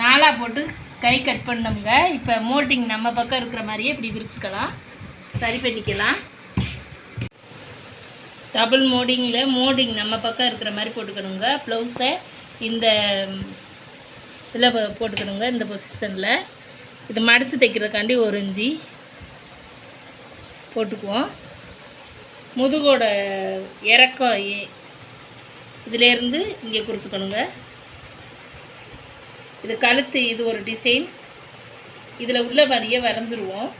நாலாக போட்டு கை கட் பண்ணோம்ங்க இப்போ மோல்டிங் நம்ம பக்கம் இருக்கிற மாதிரியே இப்படி விரிச்சுக்கலாம். சரி பண்ணிக்கலாம். டபுள் மோடிங்கில் மோடிங் நம்ம பக்கம் இருக்கிற மாதிரி போட்டுக்கணுங்க. ப்ளவுஸை இந்த இதில் போட்டுக்கணுங்க இந்த பொசிஷனில் இது மடித்து தைக்கிறதுக்காண்டி ஒரு இஞ்சி போட்டுக்குவோம். முதுகோட இறக்கம் இதிலேருந்து இங்கே குறிச்சுக்கணுங்க. இது கழுத்து இது ஒரு டிசைன் இதில் உள்ள வரியை வரைஞ்சிருவோம்.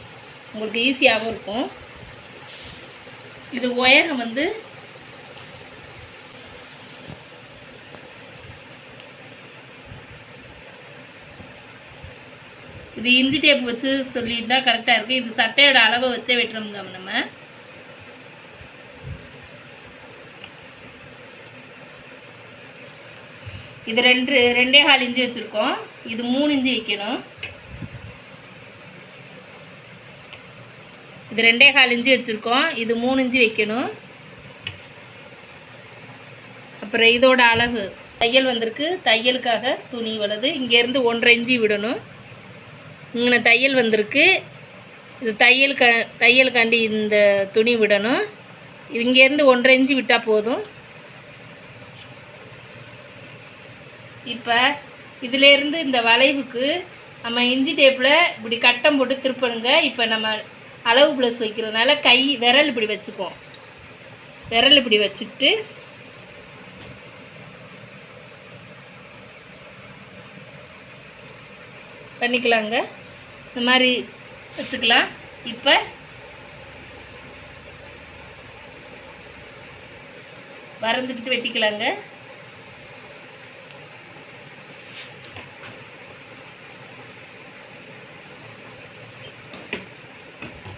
உங்களுக்கு ஈஸியாகவும் இருக்கும். இது ஒயரை வந்து இது இஞ்சி டேப் வச்சு சொல்லிட்டா கரெக்டாக இருக்குது இது சட்டையோட அளவை வச்சே வெட்டுறோம்ங்க நம்ம. இது ரெண்டு ரெண்டே கால் இஞ்சி வச்சுருக்கோம். இது மூணு இஞ்சி வைக்கணும். இது ரெண்டே கால் இஞ்சி வச்சுருக்கோம். இது மூணு இஞ்சி வைக்கணும். அப்புறம் இதோட அளவு. தையல் வந்திருக்கு. தையலுக்காக துணி வலது இங்கேருந்து ஒன்றரை இஞ்சி விடணும். இங்கே தையல் வந்திருக்கு. இது தையல் க தையலுக்காண்டி இந்த துணி விடணும். இங்கேருந்து ஒன்றரை இஞ்சி விட்டால் போதும். இப்போ இதிலேருந்து இந்த வளைவுக்கு நம்ம இஞ்சி டேப்பில் இப்படி கட்டம் போட்டு திருப்பணுங்க. இப்போ நம்ம அளவு ப்ளஸ் வைக்கிறதுனால கை விரல் இப்படி வச்சுக்குவோம். விரல் இப்படி வச்சுக்கிட்டு பண்ணிக்கலாங்க. இந்த மாதிரி வச்சுக்கலாம். இப்போ வரைஞ்சிக்கிட்டு வெட்டிக்கலாங்க.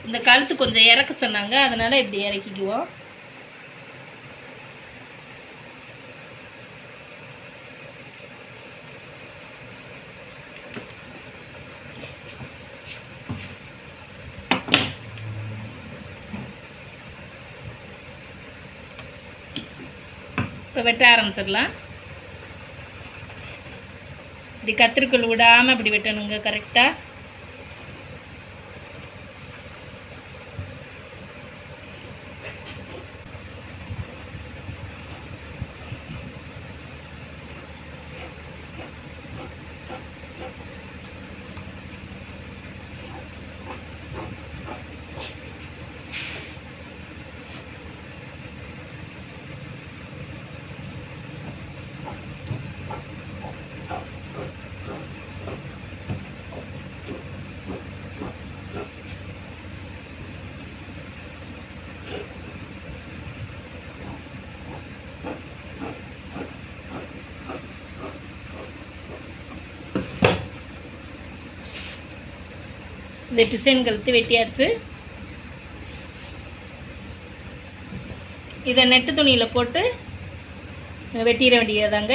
இந்த கழுத்து கொஞ்சம் இறக்க சொன்னாங்க அதனால் இப்படி இறக்கிக்குவோம். இப்போ வெட்ட ஆரம்பிச்சிடலாம். இப்படி கத்திரிக்கோல் விடாமல் இப்படி வெட்டணுங்க கரெக்டாக இந்த டிசைன் கழுத்து வெட்டியாச்சு. இதை நெட்டு துணியில் போட்டு வெட்டிட வேண்டியதாங்க